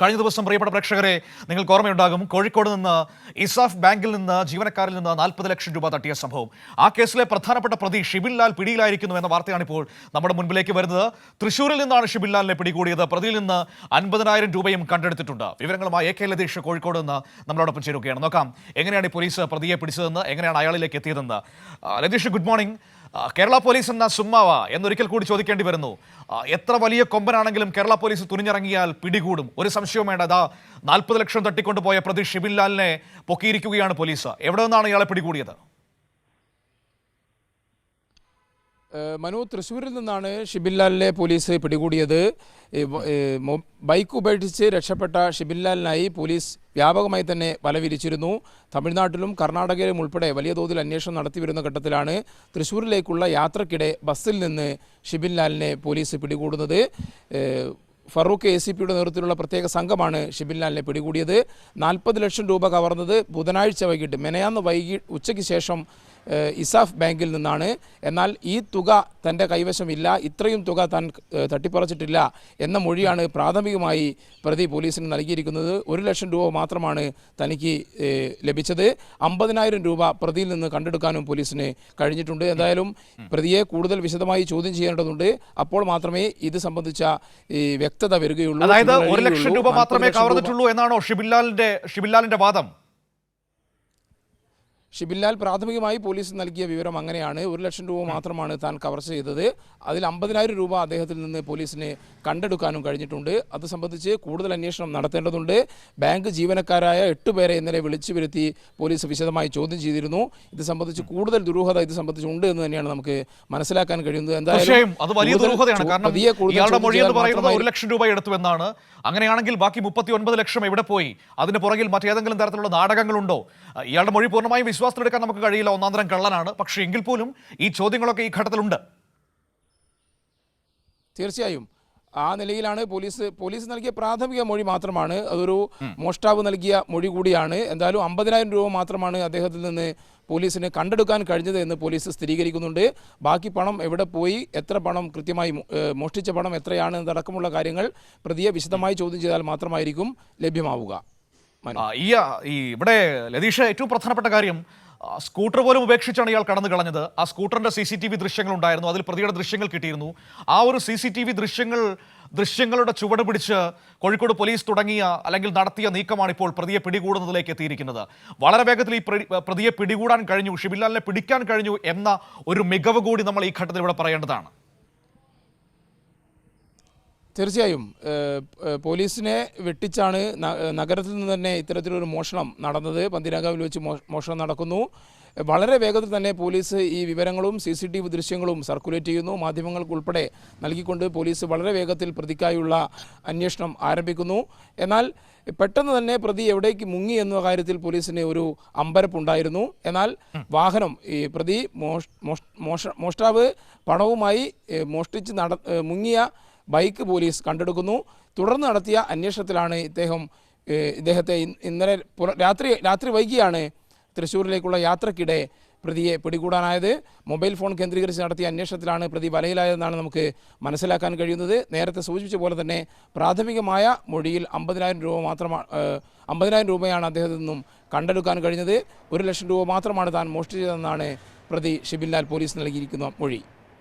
കഴിഞ്ഞ ദിവസം പ്രിയപ്പെട്ട പ്രേക്ഷകരെ നിങ്ങൾക്ക് ഓർമ്മയുണ്ടാകും കോഴിക്കോട് നിന്ന് ഇസാഫ് ബാങ്കിൽ നിന്ന് ജീവനക്കാരിൽ നിന്ന് നാൽപ്പത് ലക്ഷം രൂപ തട്ടിയ സംഭവം. ആ കേസിലെ പ്രധാനപ്പെട്ട പ്രതി ഷിബിൻ ലാൽ പിടിയിലായിരിക്കുന്നു എന്ന വാർത്തയാണ് ഇപ്പോൾ നമ്മുടെ മുൻപിലേക്ക് വരുന്നത്. തൃശൂരിൽ നിന്നാണ് ഷിബിൻ ലാലിനെ പിടികൂടിയത്. പ്രതിയിൽ നിന്ന് അൻപതിനായിരം രൂപയും കണ്ടെടുത്തിട്ടുണ്ട്. വിവരങ്ങളുമായി എ കെ ലതീഷ് കോഴിക്കോട് നിന്ന് നമ്മളോടൊപ്പം ചേരുകയാണ്. നോക്കാം എങ്ങനെയാണ് പോലീസ് പ്രതിയെ പിടിച്ചതെന്ന് എങ്ങനെയാണ് അയാളിലേക്ക് എത്തിയതെന്ന്. Latheesh good morning. Kerala police എന്ന സുമ്മാവ എന്നൊരിക്കൽ കൂടി ചോദിക്കേണ്ടി വരുന്നു. എത്ര വലിയ കൊമ്പനാണെങ്കിലും കേരള പോലീസ് തുനിഞ്ഞിറങ്ങിയാൽ പിടികൂടും. ഒരു സംശയവും വേണ്ട. അതാ നാൽപ്പത് ലക്ഷം തട്ടിക്കൊണ്ടുപോയ പ്രതി ഷിബിൻലാലിനെ പൊക്കിയിരിക്കുകയാണ് പോലീസ്. എവിടെ നിന്നാണ് ഇയാളെ പിടികൂടിയത്? മനു തൃശ്ശൂരിൽ നിന്നാണ് ഷിബിൻലാലിനെ പോലീസ് പിടികൂടിയത്. ബൈക്ക് ഉപേക്ഷിച്ച് രക്ഷപ്പെട്ട ഷിബിൻലാലിനായി പോലീസ് വ്യാപകമായി തന്നെ വല വിരിച്ചിരുന്നു തമിഴ്നാട്ടിലും കർണാടകയിലും ഉൾപ്പെടെ വലിയ തോതിൽ അന്വേഷണം നടത്തിവരുന്ന ഘട്ടത്തിലാണ് തൃശ്ശൂരിലേക്കുള്ള യാത്രക്കിടെ ബസ്സിൽ നിന്ന് ഷിബിൻ ലാലിനെ പോലീസ് പിടികൂടുന്നത്. ഫറൂഖ് എ സി പിയുടെ നേതൃത്വത്തിലുള്ള പ്രത്യേക സംഘമാണ് ഷിബിൻലാലിനെ പിടികൂടിയത്. നാൽപ്പത് ലക്ഷം രൂപ കവർന്നത് ബുധനാഴ്ച വൈകിട്ട് മെനയാന്ന് വൈകി ഉച്ചയ്ക്ക് ശേഷം ഇസാഫ് ബാങ്കിൽ നിന്നാണ്. എന്നാൽ ഈ തുക തന്റെ കൈവശമില്ല. ഇത്രയും തുക താൻ തട്ടിപ്പറച്ചിട്ടില്ല എന്ന മൊഴിയാണ് പ്രാഥമികമായി പ്രതി പോലീസിന് നൽകിയിരിക്കുന്നത്. ഒരു ലക്ഷം രൂപ മാത്രമാണ് തനിക്ക് ലഭിച്ചത്. അമ്പതിനായിരം രൂപ പ്രതിയിൽ നിന്ന് കണ്ടെടുക്കാനും പോലീസിന് കഴിഞ്ഞിട്ടുണ്ട്. എന്തായാലും പ്രതിയെ കൂടുതൽ വിശദമായി ചോദ്യം ചെയ്യേണ്ടതുണ്ട്. അപ്പോൾ മാത്രമേ ഇത് സംബന്ധിച്ച ഈ വ്യക്തത വരികയുള്ളൂ. അതായത് ഒരു ലക്ഷം രൂപ മാത്രമേ 40 ലക്ഷം രൂപ- കവർന്നിട്ടുള്ളൂ എന്നാണോ ഷിബില്ലാലിന്റെ ഷിബില്ലാലിന്റെ വാദം? ഷിബിൻലാൽ പ്രാഥമികമായി പോലീസ് നൽകിയ വിവരം അങ്ങനെയാണ്. ഒരു ലക്ഷം രൂപ മാത്രമാണ് താൻ കവർ ചെയ്തത്. അതിൽ അമ്പതിനായിരം രൂപ അദ്ദേഹത്തിൽ നിന്ന് പോലീസിനെ കണ്ടെടുക്കാനും കഴിഞ്ഞിട്ടുണ്ട്. അത് സംബന്ധിച്ച് കൂടുതൽ അന്വേഷണം നടത്തേണ്ടതുണ്ട്. ബാങ്ക് ജീവനക്കാരായ എട്ട് പേരെ ഇന്നലെ വിളിച്ചു വരുത്തി പോലീസ് വിശദമായി ചോദ്യം ചെയ്തിരുന്നു. ഇത് സംബന്ധിച്ച് കൂടുതൽ ദുരൂഹത ഇത് സംബന്ധിച്ച് ഉണ്ട് എന്ന് തന്നെയാണ് നമുക്ക് മനസ്സിലാക്കാൻ കഴിയുന്നത്. എന്തായാലും അത് വലിയ ദുരൂഹതയാണ്. കാരണം ഇയാളുടെ മൊഴി എന്ന് പറയുന്നത് ഒരു ലക്ഷം രൂപ എടുത്തു എന്നാണ്. അങ്ങനെയാണെങ്കിൽ ബാക്കി മുപ്പത്തി ഒൻപത് ലക്ഷം എവിടെ പോയി? അതിന് പുറകിൽ മറ്റേതെങ്കിലും തരത്തിലുള്ള നാടകങ്ങളുണ്ടോ? ഇയാളുടെ മൊഴി പൂർണമായും വിശ്വാസത്തിലെടുക്കാൻ നമുക്ക് കഴിയില്ല. ഒന്നാന്തരം കള്ളനാണ്. പക്ഷേ എങ്കിൽ പോലും ഈ ചോദ്യങ്ങളൊക്കെ ഈ ഘട്ടത്തിലുണ്ട്. തീർച്ചയായും. ആ നിലയിലാണ് പോലീസ് പോലീസ് നൽകിയ പ്രാഥമിക മൊഴി മാത്രമാണ്. അതൊരു മോഷ്ടാവ് നൽകിയ മൊഴി കൂടിയാണ്. എന്തായാലും അമ്പതിനായിരം രൂപ മാത്രമാണ് അദ്ദേഹത്തിൽ നിന്ന് പോലീസിന് കണ്ടെടുക്കാൻ കഴിഞ്ഞത് എന്ന് പോലീസ് സ്ഥിരീകരിക്കുന്നുണ്ട്. ബാക്കി പണം എവിടെ പോയി എത്ര പണം കൃത്യമായി മോഷ്ടിച്ച പണം എത്രയാണ് എന്നതടക്കമുള്ള കാര്യങ്ങൾ പ്രതിയെ വിശദമായി ചോദ്യം ചെയ്താൽ മാത്രമായിരിക്കും ലഭ്യമാവുക. ഈ ഈ ഇവിടെ ലതീഷ് ഏറ്റവും പ്രധാനപ്പെട്ട കാര്യം സ്കൂട്ടർ പോലും ഉപേക്ഷിച്ചാണ് ഇയാൾ കടന്നു കളഞ്ഞത്. ആ സ്കൂട്ടറിന്റെ സി സി ടി വി ദൃശ്യങ്ങൾ ഉണ്ടായിരുന്നു. അതിൽ പ്രതിയുടെ ദൃശ്യങ്ങൾ കിട്ടിയിരുന്നു. ആ ഒരു സി സി ടി വി ദൃശ്യങ്ങൾ ദൃശ്യങ്ങളുടെ ചുവട് പിടിച്ച് കോഴിക്കോട് പോലീസ് തുടങ്ങിയ അല്ലെങ്കിൽ നടത്തിയ നീക്കമാണ് ഇപ്പോൾ പ്രതിയെ പിടികൂടുന്നതിലേക്ക് എത്തിയിരിക്കുന്നത്. വളരെ വേഗത്തിൽ ഈ പ്രതിയെ പിടികൂടാൻ കഴിഞ്ഞു ഷിബിലാലിനെ പിടിക്കാൻ കഴിഞ്ഞു എന്ന ഒരു മികവ് കൂടി നമ്മൾ ഈ ഘട്ടത്തിൽ ഇവിടെ പറയേണ്ടതാണ്. തീർച്ചയായും പോലീസിനെ വെട്ടിച്ചാണ് നഗരത്തിൽ നിന്ന് തന്നെ ഇത്തരത്തിലൊരു മോഷണം നടന്നത്. പന്തിരാങ്കാവിൽ വെച്ച് മോഷണം നടക്കുന്നു. വളരെ വേഗത്തിൽ തന്നെ പോലീസ് ഈ വിവരങ്ങളും സി സി ടി വി ദൃശ്യങ്ങളും സർക്കുലേറ്റ് ചെയ്യുന്നു. മാധ്യമങ്ങൾക്ക് ഉൾപ്പെടെ നൽകിക്കൊണ്ട് പോലീസ് വളരെ വേഗത്തിൽ പ്രതിക്കായുള്ള അന്വേഷണം ആരംഭിക്കുന്നു. എന്നാൽ പെട്ടെന്ന് തന്നെ പ്രതി എവിടേക്ക് മുങ്ങി എന്ന കാര്യത്തിൽ പോലീസിന് ഒരു അമ്പരപ്പുണ്ടായിരുന്നു. എന്നാൽ വാഹനം ഈ പ്രതി മോഷ മോഷ്ടാവ് പണവുമായി മോഷ്ടിച്ച് നട മുങ്ങിയ ബൈക്ക് പോലീസ് കണ്ടെടുക്കുന്നു. തുടർന്ന് നടത്തിയ അന്വേഷണത്തിലാണ് ഇദ്ദേഹം ഇദ്ദേഹത്തെ ഇന്നലെ രാത്രി രാത്രി വൈകിയാണ് തൃശ്ശൂരിലേക്കുള്ള യാത്രക്കിടെ പ്രതിയെ പിടികൂടാനായത്. മൊബൈൽ ഫോൺ കേന്ദ്രീകരിച്ച് നടത്തിയ അന്വേഷണത്തിലാണ് പ്രതി വലയിലായതെന്നാണ് നമുക്ക് മനസ്സിലാക്കാൻ കഴിയുന്നത്. നേരത്തെ സൂചിപ്പിച്ച പോലെ തന്നെ പ്രാഥമികമായ മൊഴിയിൽ അമ്പതിനായിരം രൂപ മാത്രമാണ് അമ്പതിനായിരം രൂപയാണ് അദ്ദേഹത്തിൽ നിന്നും കണ്ടെടുക്കാൻ കഴിഞ്ഞത്. ഒരു ലക്ഷം രൂപ മാത്രമാണ് താൻ മോഷ്ടിച്ചതെന്നാണ് പ്രതി ഷിബിൻലാൽ പോലീസ് നൽകിയിരിക്കുന്ന മൊഴി.